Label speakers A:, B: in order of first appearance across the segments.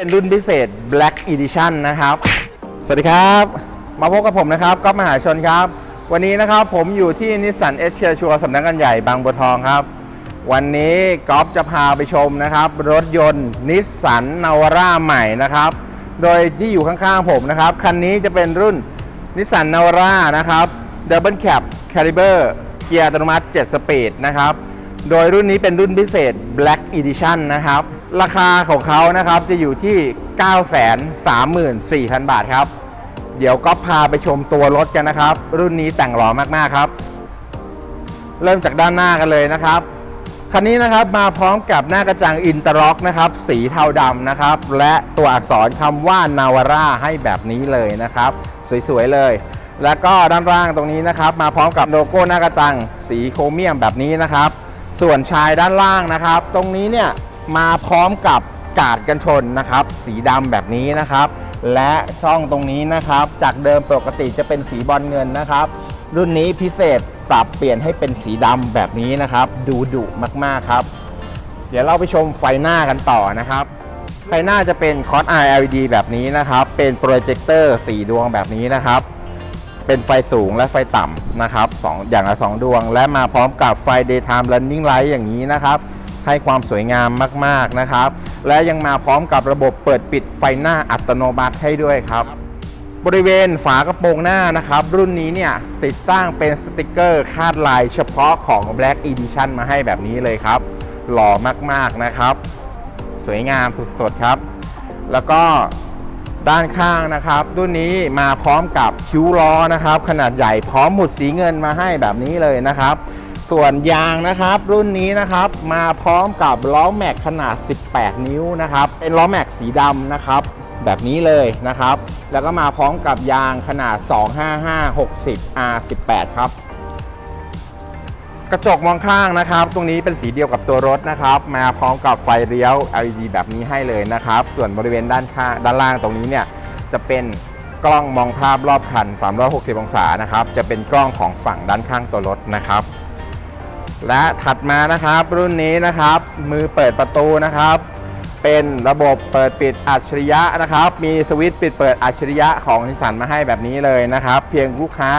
A: เป็นรุ่นพิเศษ Black Edition นะครับ สวัสดีครับ มาพบกับผมนะครับก๊อฟมหาชนครับ วันนี้นะครับผมอยู่ที่นิสสันเอเชียชัวสำนักงานใหญ่บางบัวทองครับ วันนี้ก๊อฟจะพาไปชมนะครับ รถยนต์นิสสันนาวาร่าใหม่นะครับ โดยที่อยู่ข้างๆผมนะครับ คันนี้จะเป็นรุ่นนิสสันนาวาร่านะครับ Double Cab Caliber เกียร์อัตโนมัติ 7 สปีดนะครับ โดยรุ่นนี้เป็นรุ่นพิเศษ Black Edition นะครับ ราคาของเขานะครับจะอยู่ที่ 934,000 บาทครับ เดี๋ยวก็พาไปชมตัวรถกันนะครับ รุ่นนี้แต่งหล่อมากๆครับ เริ่มจากด้านหน้ากันเลยนะครับคันนี้นะครับมาพร้อมกับหน้ากระจังอินเตอร์ล็อกนะครับสีเทาดำนะครับ และตัวอักษรคำว่านาวาร่าให้แบบนี้เลยนะครับ สวยๆเลย แล้วก็ด้านล่างตรงนี้นะครับ มาพร้อมกับโลโก้หน้ากระจังสีโครเมียมแบบนี้นะครับ ส่วนชายด้านล่างนะครับ ตรงนี้เนี่ย มาพร้อมกับกาดกันชนนะครับ สีดำแบบนี้นะครับ และช่องตรงนี้นะครับ จากเดิมปกติจะเป็นสีบอลเงินนะครับ รุ่นนี้พิเศษปรับเปลี่ยนให้เป็นสีดำแบบนี้นะครับ ดูดุมากๆครับ เดี๋ยวเราไปชมไฟหน้ากันต่อนะครับไฟหน้าจะเป็นคอร์ส LED แบบนี้นะครับ เป็นโปรเจคเตอร์สีดวงแบบนี้นะครับ เป็นไฟสูงและไฟต่ำนะครับสองอย่างละ 2 ดวง และมาพร้อมกับไฟ daytime running light อย่างนี้นะครับ ให้ความสวยงามมากๆนะครับ และยังมาพร้อมกับระบบเปิดปิดไฟหน้าอัตโนมัติให้ด้วยครับ บริเวณฝากระโปรงหน้านะครับ รุ่นนี้เนี่ยติดตั้งเป็นสติกเกอร์คาดลายเฉพาะของ Black Edition มาให้แบบนี้เลยครับ หล่อมากๆนะครับ สวยงามสดๆครับ แล้วก็ด้านข้างนะครับรุ่นนี้มาพร้อมกับคิ้วล้อนะครับ ขนาดใหญ่พร้อมหมุดสีเงินมาให้แบบนี้เลยนะครับ ส่วนยางนะครับ รุ่นนี้นะครับมาพร้อมกับล้อแม็กขนาด 18 นิ้วนะครับ เป็นล้อแม็กสีดำนะครับแบบนี้เลยนะครับ แล้วก็มาพร้อมกับยางขนาด 25560 R18 ครับ กระจกมองข้างนะครับ ตรงนี้เป็นสีเดียวกับตัวรถนะครับ มาพร้อมกับไฟเลี้ยว LED แบบนี้ให้เลยนะครับ ส่วนบริเวณด้านข้างด้านล่างตรงนี้เนี่ยจะเป็นกล้องมองภาพรอบคัน 360 องศานะครับ จะเป็นกล้องของฝั่งด้านข้างตัวรถนะครับ และถัดมานะครับรุ่นนี้นะครับ มือเปิดประตูนะครับ เป็นระบบเปิดปิดอัจฉริยะนะครับ มีสวิตช์ปิดเปิดอัจฉริยะของนิสสันมาให้แบบนี้เลยนะครับ เพียงลูกค้า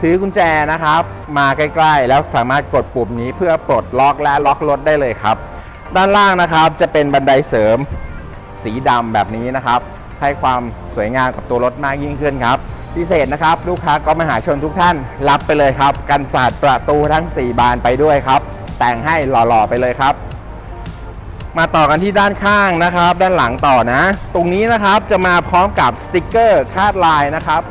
A: ถือกุญแจนะครับ มาใกล้ๆ แล้วสามารถกดปุ่มนี้เพื่อปลดล็อกและล็อกรถได้เลยครับ ด้านล่างนะครับจะเป็นบันไดเสริมสีดำแบบนี้นะครับ ให้ความสวยงามกับตัวรถมากยิ่งขึ้นครับ พิเศษนะครับ ลูกค้าก็มหาชนทุกท่าน รับไปเลยครับ กันศาสตร์ประตูทั้ง 4 บานไปด้วยครับ แต่งให้หล่อๆไปเลยครับ มาต่อกันที่ด้านข้างนะครับ ด้านหลังต่อนะ ตรงนี้นะครับจะมาพร้อมกับสติกเกอร์คาดลายนะครับ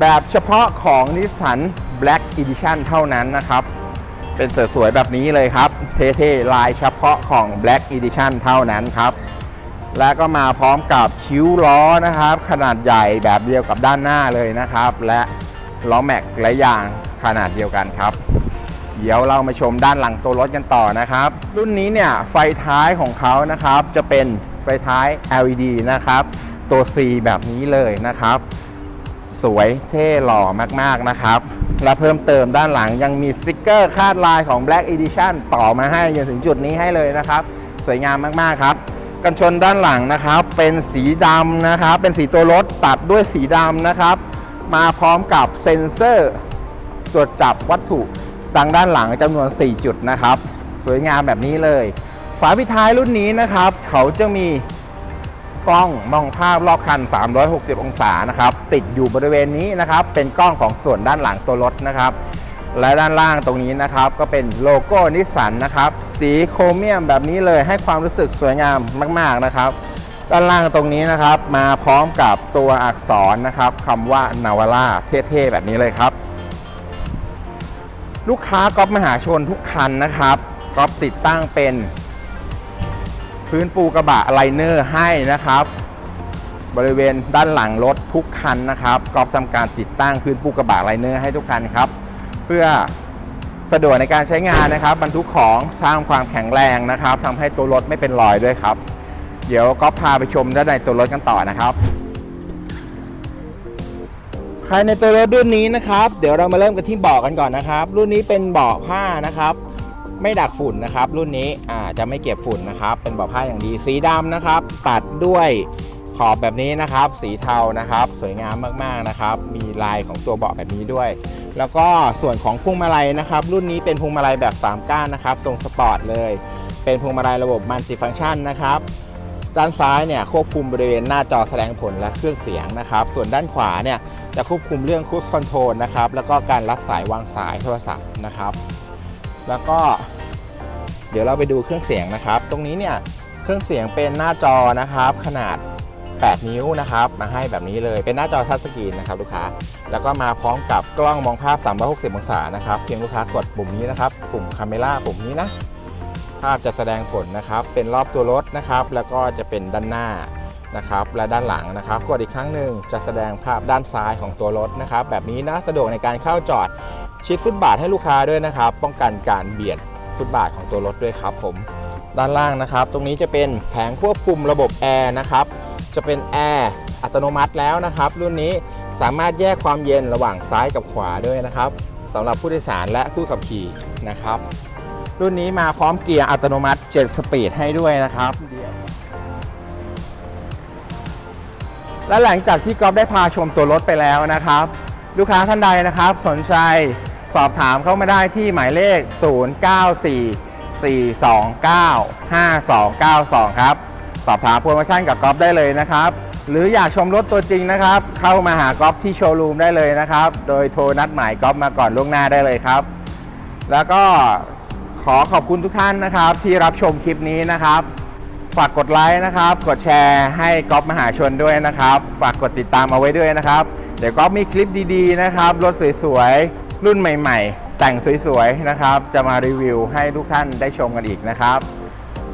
A: แบบเฉพาะของ Nissan Black Edition เท่านั้นนะครับ เป็นสวยๆแบบนี้เลยครับ เท่ๆลายเฉพาะของ Black Edition เท่านั้นครับ และก็มาพร้อมกับคิ้วล้อนะครับ ขนาดใหญ่แบบเดียวกับด้านหน้าเลยนะครับ และล้อแม็กและยางขนาดเดียวกันครับ เดี๋ยวเรามาชมด้านหลังตัวรถกันต่อนะครับ รุ่นนี้เนี่ยไฟท้ายของเขานะครับ จะเป็นไฟท้าย LED นะครับ ตัว C แบบนี้เลยนะครับ สวยเท่หล่อมากๆนะครับ และเพิ่มเติมด้านหลังยังมีสติกเกอร์คาดลายของ Black Edition ต่อมาให้จนถึงจุดนี้ให้เลยนะครับ สวยงามมากๆครับ กันชนด้านหลังนะครับ เป็นสีดำนะครับ เป็นสีตัวรถตัดด้วยสีดำนะครับ มาพร้อมกับเซ็นเซอร์ตรวจจับวัตถุดังด้านหลังจำนวน 4 จุดนะครับ สวยงามแบบนี้เลย ฝาปิท้ายรุ่นนี้นะครับ เขาจะมีกล้องมองภาพรอบคัน 360 องศานะครับ ติดอยู่บริเวณนี้นะครับ เป็นกล้องของส่วนด้านหลังตัวรถนะครับ และด้านล่างตรงนี้นะครับ ก็เป็นโลโก้นิสสันนะครับ สีโครเมียมแบบนี้เลยให้ความรู้สึกสวยงามมาก ๆนะครับ ด้านล่างตรงนี้นะครับ มาพร้อมกับตัวอักษรนะครับคำว่านาวาร่าเท่ๆแบบนี้เลยครับ ลูกค้าก๊อฟมหาชนทุกคันนะครับก๊อฟติดตั้งเป็น พื้นปูกระบะไลเนอร์ให้นะครับบริเวณด้านหลังรถทุกคันนะครับก๊อฟทำการติดตั้งพื้นปูกระบะไลเนอร์ให้ทุกคันครับ เพื่อสะดวกในการใช้งานนะครับบรรทุกของสร้างความแข็งแรงนะครับทำให้ตัวรถไม่เป็นรอยด้วยครับ เดี๋ยวก็พาไปชมด้านในตัวรถกันต่อนะครับภายในตัวรถรุ่นนี้นะครับ เดี๋ยวเรามาเริ่มกันที่เบาะกันก่อนนะครับ รุ่นนี้เป็นเบาะผ้านะครับ ไม่ดักฝุ่นนะครับ รุ่นนี้อ่าจะไม่เก็บฝุ่นนะครับ เป็นเบาะผ้าอย่างดีสีดำนะครับ ตัดด้วย อบแบบนี้นะครับ สีเทานะครับ สวยงามมากๆนะครับ มีลายของตัวเบาะแบบนี้ด้วย แล้วก็ส่วนของพวงมาลัยนะครับ รุ่นนี้เป็นพวงมาลัยแบบ 3 ก้านนะครับ ทรงสปอร์ตเลย เป็นพวงมาลัยระบบมัลติฟังก์ชันนะครับด้านซ้ายเนี่ยควบคุมบริเวณหน้าจอแสดงผลและเครื่องเสียงนะครับ ส่วนด้านขวาเนี่ยจะควบคุมเรื่องคูสคอนโทรลนะครับ แล้วก็การรับสายวางสายโทรศัพท์นะครับ แล้วก็เดี๋ยวเราไปดูเครื่องเสียงนะครับ ตรงนี้เนี่ยเครื่องเสียงเป็นหน้าจอนะครับ ขนาด 8 นิ้วนะครับ มาให้แบบนี้เลยเป็นหน้าจอทัชสกรีนนะครับลูกค้า แล้วก็มาพร้อมกับกล้องมองภาพ 360 องศานะครับ เพียงลูกค้ากดปุ่มนี้นะครับ ปุ่มคาเมล่าปุ่มนี้นะ ภาพจะแสดงผลนะครับ เป็นรอบตัวรถนะครับ แล้วก็จะเป็นด้านหน้านะครับ และด้านหลังนะครับ กดอีกครั้งหนึ่งจะแสดงภาพด้านซ้ายของตัวรถนะครับ แบบนี้นะ สะดวกในการเข้าจอดชิดฟุตบาทให้ลูกค้าด้วยนะครับ ป้องกันการเบียดฟุตบาทของตัวรถด้วยครับผมด้านล่างนะครับ ตรงนี้จะเป็นแผงควบคุมระบบแอร์นะครับ จะเป็นแอร์อัตโนมัติแล้วนะครับ รุ่นนี้สามารถแยกความเย็นระหว่างซ้ายกับขวาด้วยนะครับสำหรับผู้โดยสารและผู้ขับขี่นะครับ รุ่นนี้มาพร้อมเกียร์อัตโนมัติ 7 สปีดให้ด้วยนะครับและหลังจากที่ก๊อฟได้พาชมตัวรถไปแล้วนะครับ ลูกค้าท่านใดนะครับ สนใจสอบถามเข้ามาได้ที่หมายเลข 0944295292 ครับ สอบถามโปรโมชั่นกับก๊อฟได้เลยนะครับ หรืออยากชมรถตัวจริงนะครับ เข้ามาหาก๊อฟที่โชว์รูมได้เลยนะครับ โดยโทรนัดหมายก๊อฟมาก่อนล่วงหน้าได้เลยครับ แล้วก็ขอขอบคุณทุกท่านนะครับ ที่รับชมคลิปนี้นะครับ ฝากกดไลค์นะครับ กดแชร์ให้ก๊อฟมหาชนด้วยนะครับ ฝากกดติดตามเอาไว้ด้วยนะครับ เดี๋ยวก๊อฟมีคลิปดีๆนะครับรถสวยๆรุ่นใหม่ ๆ แต่งสวยๆนะครับ จะมารีวิวให้ทุกท่านได้ชมกันอีกนะครับ